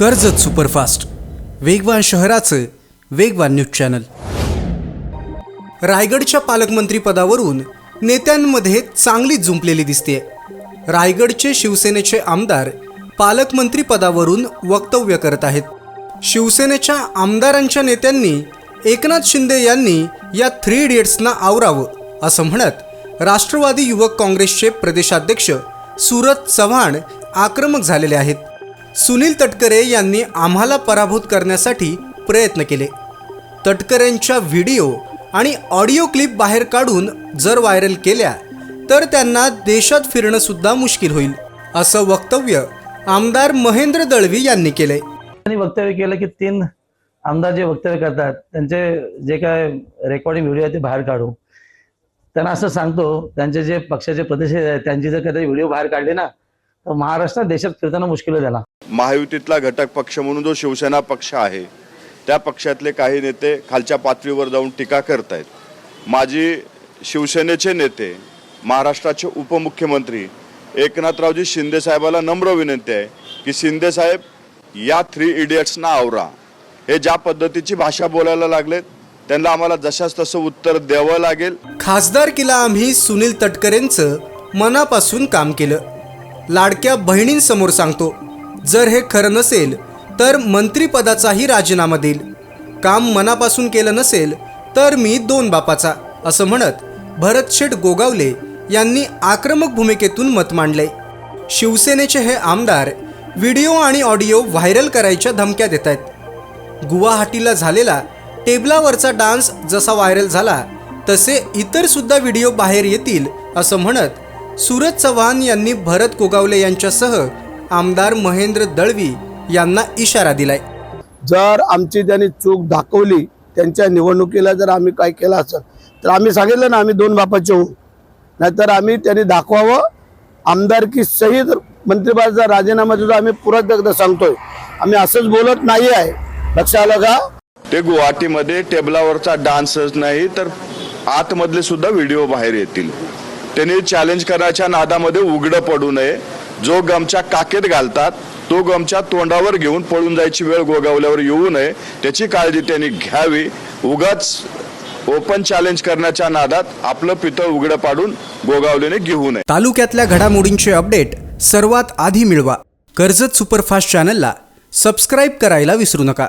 Karjat superfast. वेगवान शहराचं वेगवान न्यूज चॅनल. रायगडच्या पालकमंत्रीपदावरून नेत्यांमध्ये चांगलीच जुंपलेली दिसते रायगडचे शिवसेनेचे आमदार पालकमंत्रीपदावरून वक्तव्य करत आहेत. शिवसेनेच्या आमदारांच्या नेत्यांनी एकनाथ शिंदे यांनी या थ्री इडियट्सना आवरावं असं म्हणत राष्ट्रवादी युवक काँग्रेसचे प्रदेशाध्यक्ष सूरत चव्हाण आक्रमक झालेले आहेत. सुनील तटकरे यांनी आम्हाला पराभूत करण्यासाठी प्रयत्न केले. तटकरेंच्या व्हिडिओ आणि ऑडिओ क्लिप बाहेर काढून जर व्हायरल केल्या तर त्यांना देशात फिरणं सुद्धा मुश्किल होईल असं वक्तव्य आमदार महेंद्र दळवी यांनी केले त्यांनी वक्तव्य केलं की तीन आमदार जे वक्तव्य करतात त्यांचे जे काय रेकॉर्डिंग व्हिडिओ आहे ते बाहेर काढू. त्यांना असं सांगतो त्यांचे जे पक्षाचे प्रदेश आहेत त्यांची जर कधी व्हिडिओ बाहेर काढले ना तर महाराष्ट्रात देशात फिरताना मुश्किल झाला महायुतीतला घटक पक्ष म्हणून जो शिवसेना पक्ष आहे त्या पक्षातले काही नेते खालच्या पातळीवर जाऊन टीका करत आहेत माजी शिवसेनेचे नेते महाराष्ट्राचे उपमुख्यमंत्री एकनाथरावजी शिंदेसाहेबाला नम्र विनंती आहे की शिंदेसाहेब या थ्री इडियट्सना आवरा. हे ज्या पद्धतीची भाषा बोलायला लागलेत त्यांना आम्हाला जशाच तसं उत्तर द्यावं लागेल. खासदारकीला आम्ही सुनील तटकरेंचं मनापासून काम केलं. लाडक्या बहिणींसमोर सांगतो जर हे खरं नसेल तर मंत्रिपदाचाही राजीनामा देईल. काम मनापासून केलं नसेल तर मी दोन बापाचा असं म्हणत भरत शेठ गोगावले यांनी आक्रमक भूमिकेतून मत मांडले. शिवसेनेचे हे आमदार व्हिडिओ आणि ऑडिओ व्हायरल करायच्या धमक्या देत आहेत. गुवाहाटीला झालेला टेबलावरचा डान्स जसा व्हायरल झाला तसे इतरसुद्धा व्हिडिओ बाहेर येतील असं म्हणत सूरज चव्हाण यांनी भरत गोगावले यांच्यासह आमदार महेंद्र दळवी यांना इशारा दिलाय. जर आमची त्यांनी चूक दाखवली त्यांच्या निवडणुकीला जर आम्ही काय केलं असेल तर आम्ही सांगितलं ना आम्ही दोन बापाचे होऊ. नाहीतर आम्ही त्यांनी दाखवावं. आमदारकी सहित मंत्रिपदाचा राजीनामा सुद्धा आम्ही पुरत एकदा सांगतोय. आम्ही असंच बोलत नाही आहे लक्ष आलं का? ते गुवाहाटीमध्ये टेबलावरचा डान्सच नाही तर आतमधले सुद्धा व्हिडिओ बाहेर येतील. त्यांनी चॅलेंज करायच्या नादामध्ये उघडं पडू नये. जो गमच्या काकेत घालतात तो गमच्या तोंडावर घेऊन पळून जायची वेळ गोगावल्यावर येऊ नये त्याची काळजी त्यांनी घ्यावी. उगाच ओपन चॅलेंज करण्याच्या नादात आपलं पितळ उघडं पाडून गोगावलेने घेऊ नये. तालुक्यातल्या घडामोडींचे अपडेट सर्वात आधी मिळवा. कर्जत सुपरफास्ट चॅनलला सबस्क्राईब करायला विसरू नका.